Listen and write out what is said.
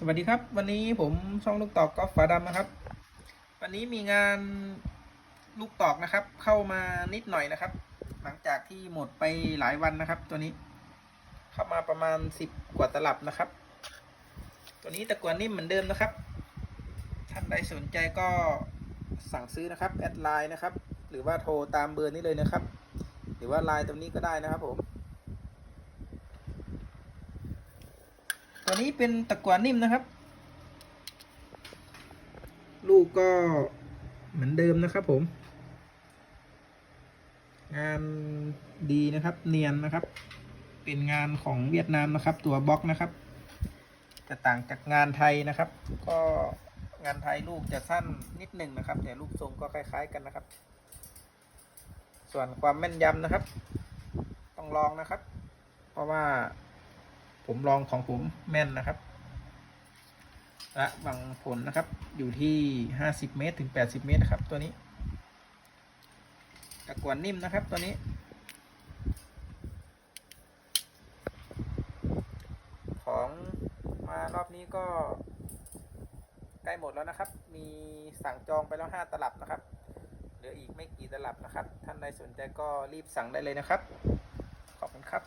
สวัสดีครับ วันนี้ผมช่องลูกตอกกอล์ฟฝาดำนะครับ วันนี้มีงานลูกตอกนะครับ เข้ามานิดหน่อยนะครับ หลังจากที่หมดไปหลายวันนะครับ ตัวนี้ เข้ามาประมาณสิบกว่าตลับนะครับ ตัวนี้ตะกวนนิ่มเหมือนเดิมนะครับ ท่านใดสนใจก็สั่งซื้อนะครับแอดไลน์นะครับ หรือว่าโทรตามเบอร์นี้เลยนะครับ หรือว่าไลน์ตรงนี้ก็ได้นะครับผม ตัวนี้เป็นตะกัวนิ่มนะครับ ลูกก็เหมือนเดิมนะครับผม งานดีนะครับ เนียนนะครับ เป็นงานของเวียดนามนะครับ ตัวบล็อกนะครับ จะต่างจากงานไทยนะครับ ก็งานไทยลูกจะสั้นนิดหนึ่งนะครับ แต่ลูกทรงก็คล้าย ๆ กันนะครับ ส่วนความแม่นยำนะครับ ต้องลองนะครับ เพราะว่า ผมลองของผมแม่นนะครับระวังผลนะครับอยู่ที่ห้าสิบเมตรถึงแปดสิบเมตรนะครับ ตัวนี้ตะกวนนิ่มนะครับตัวนี้ของมารอบนี้ก็ ใกล้หมดแล้วนะครับ มีสั่งจองไปแล้วห้าตลับนะครับ เหลืออีกไม่กี่ตลับนะครับ ท่านใดสนใจก็รีบสั่งได้เลยนะครับ ขอบคุณครับ